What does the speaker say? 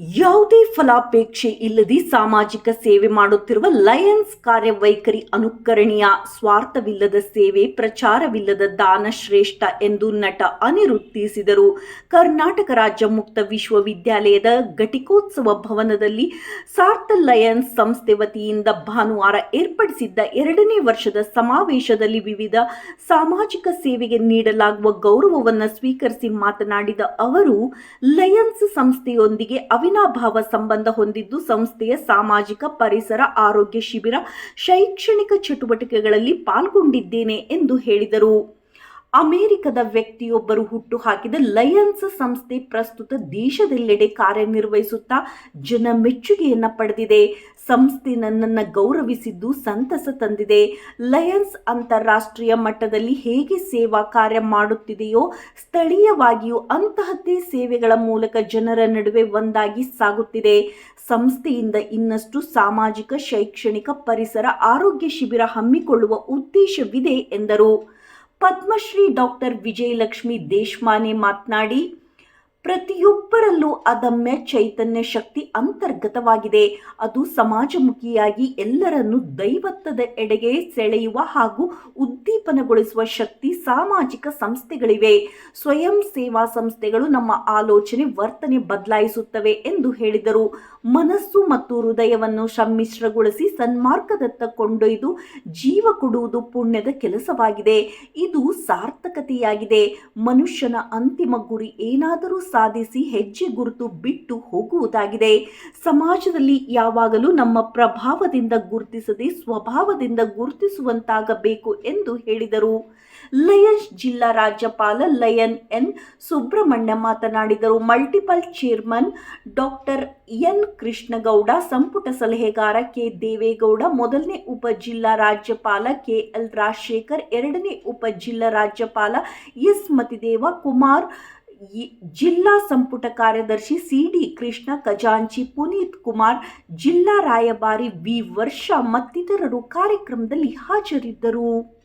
ಯಾವುದೇ ಫಲಾಪೇಕ್ಷೆ ಇಲ್ಲದೆ ಸಾಮಾಜಿಕ ಸೇವೆ ಮಾಡುತ್ತಿರುವ ಲಯನ್ಸ್ ಕಾರ್ಯವೈಖರಿ ಅನುಕರಣೀಯ ಸ್ವಾರ್ಥವಿಲ್ಲದ ಸೇವೆ, ಪ್ರಚಾರವಿಲ್ಲದ ದಾನ ಶ್ರೇಷ್ಠ ಎಂದು ನಟ ಅನಿರುತ್ತಿಸಿದರು ಕರ್ನಾಟಕ ರಾಜ್ಯ ಮುಕ್ತ ವಿಶ್ವವಿದ್ಯಾಲಯದ ಘಟಿಕೋತ್ಸವ ಭವನದಲ್ಲಿ ಸಾರ್ಥ ಲಯನ್ಸ್ ಸಂಸ್ಥೆ ವತಿಯಿಂದ ಭಾನುವಾರ ಏರ್ಪಡಿಸಿದ್ದ ಎರಡನೇ ವರ್ಷದ ಸಮಾವೇಶದಲ್ಲಿ ವಿವಿಧ ಸಾಮಾಜಿಕ ಸೇವೆಗೆ ನೀಡಲಾಗುವ ಗೌರವವನ್ನು ಸ್ವೀಕರಿಸಿ ಮಾತನಾಡಿದ ಅವರು, ಲಯನ್ಸ್ ಸಂಸ್ಥೆಯೊಂದಿಗೆ ಅವಿನಾಭಾವ ಸಂಬಂಧ ಹೊಂದಿದ್ದು ಸಂಸ್ಥೆಯ ಸಾಮಾಜಿಕ ಪರಿಸರ ಆರೋಗ್ಯ ಶಿಬಿರ ಶೈಕ್ಷಣಿಕ ಚಟುವಟಿಕೆಗಳಲ್ಲಿ ಪಾಲ್ಗೊಂಡಿದ್ದೇನೆ ಎಂದು ಹೇಳಿದರು. ಅಮೆರಿಕದ ವ್ಯಕ್ತಿಯೊಬ್ಬರು ಹುಟ್ಟು ಹಾಕಿದ ಲಯನ್ಸ್ ಸಂಸ್ಥೆ ಪ್ರಸ್ತುತ ದೇಶದೆಲ್ಲೆಡೆ ಕಾರ್ಯನಿರ್ವಹಿಸುತ್ತಾ ಜನ ಮೆಚ್ಚುಗೆಯನ್ನ ಪಡೆದಿದೆ. ಸಂಸ್ಥೆ ನನ್ನನ್ನು ಗೌರವಿಸಿದ್ದು ಸಂತಸ ತಂದಿದೆ. ಲಯನ್ಸ್ ಅಂತಾರಾಷ್ಟ್ರೀಯ ಮಟ್ಟದಲ್ಲಿ ಹೇಗೆ ಸೇವಾ ಕಾರ್ಯ ಮಾಡುತ್ತಿದೆಯೋ, ಸ್ಥಳೀಯವಾಗಿಯೂ ಅಂತಹದ್ದೇ ಸೇವೆಗಳ ಮೂಲಕ ಜನರ ನಡುವೆ ಒಂದಾಗಿ ಸಾಗುತ್ತಿದೆ. ಸಂಸ್ಥೆಯಿಂದ ಇನ್ನಷ್ಟು ಸಾಮಾಜಿಕ, ಶೈಕ್ಷಣಿಕ ಪರಿಸರ, ಆರೋಗ್ಯ ಶಿಬಿರ ಹಮ್ಮಿಕೊಳ್ಳುವ ಉದ್ದೇಶವಿದೆ ಎಂದರು. ಪದ್ಮಶ್ರೀ ಡಾಕ್ಟರ್ ವಿಜಯಲಕ್ಷ್ಮಿ ದೇಶಮಾನೆ ಮಾತನಾಡಿ ಪ್ರತಿಯೊಬ್ಬರಲ್ಲೂ ಅದಮ್ಯ ಚೈತನ್ಯ ಶಕ್ತಿ ಅಂತರ್ಗತವಾಗಿದೆ. ಅದು ಸಮಾಜಮುಖಿಯಾಗಿ ಎಲ್ಲರನ್ನು ದೈವತ್ವದ ಎಡೆಗೆ ಸೆಳೆಯುವ ಹಾಗೂ ಉದ್ದೀಪನಗೊಳಿಸುವ ಶಕ್ತಿ ಸಾಮಾಜಿಕ ಸಂಸ್ಥೆಗಳಿವೆ. ಸ್ವಯಂ ಸೇವಾ ಸಂಸ್ಥೆಗಳು ನಮ್ಮ ಆಲೋಚನೆ, ವರ್ತನೆ ಬದಲಾಯಿಸುತ್ತವೆ ಎಂದು ಹೇಳಿದರು. ಮನಸ್ಸು ಮತ್ತು ಹೃದಯವನ್ನು ಸಮ್ಮಿಶ್ರಗೊಳಿಸಿ ಸನ್ಮಾರ್ಗದತ್ತ ಕೊಂಡೊಯ್ದು ಜೀವ ಕೊಡುವುದು ಪುಣ್ಯದ ಕೆಲಸವಾಗಿದೆ. ಇದು ಸಾರ್ಥಕತೆಯಾಗಿದೆ. ಮನುಷ್ಯನ ಅಂತಿಮ ಗುರಿ ಏನಾದರೂ ಸಾಧಿಸಿ ಹೆಜ್ಜೆ ಗುರುತು ಬಿಟ್ಟು ಹೋಗುವುದಾಗಿದೆ. ಸಮಾಜದಲ್ಲಿ ಯಾವಾಗಲೂ ನಮ್ಮ ಪ್ರಭಾವದಿಂದ ಗುರುತಿಸದೆ ಸ್ವಭಾವದಿಂದ ಗುರುತಿಸುವಂತಾಗಬೇಕು ಎಂದು ಹೇಳಿದರು. ಲಯನ್ಸ್ ಜಿಲ್ಲಾ ರಾಜ್ಯಪಾಲ ಲಯನ್ ಎನ್. ಸುಬ್ರಹ್ಮಣ್ಯ ಮಾತನಾಡಿದರು. Multiple chairman doctor N. Krishnagowda, ಸಂಪುಟ ಸಲಹೆಗಾರ ಕೆ. ದೇವೇಗೌಡ, ಮೊದಲನೇ ಉಪ ಜಿಲ್ಲಾ ರಾಜ್ಯಪಾಲ ಕೆ. ಎಲ್. ರಾಜಶೇಖರ್, ಎರಡನೇ ಉಪ ಜಿಲ್ಲಾ ರಾಜ್ಯಪಾಲ ಎಸ್. ಮತಿದೇವ, ಕುಮಾರ್ ಜಿಲ್ಲಾ ಸಂಪುಟ ಕಾರ್ಯದರ್ಶಿ ಸಿಡಿ ಕೃಷ್ಣ, ಖಜಾಂಚಿ ಪುನೀತ್ ಕುಮಾರ್, ಜಿಲ್ಲಾ ರಾಯಭಾರಿ ವಿ ವರ್ಷ ಮತ್ತಿತರರು ಕಾರ್ಯಕ್ರಮದಲ್ಲಿ ಹಾಜರಿದ್ದರು.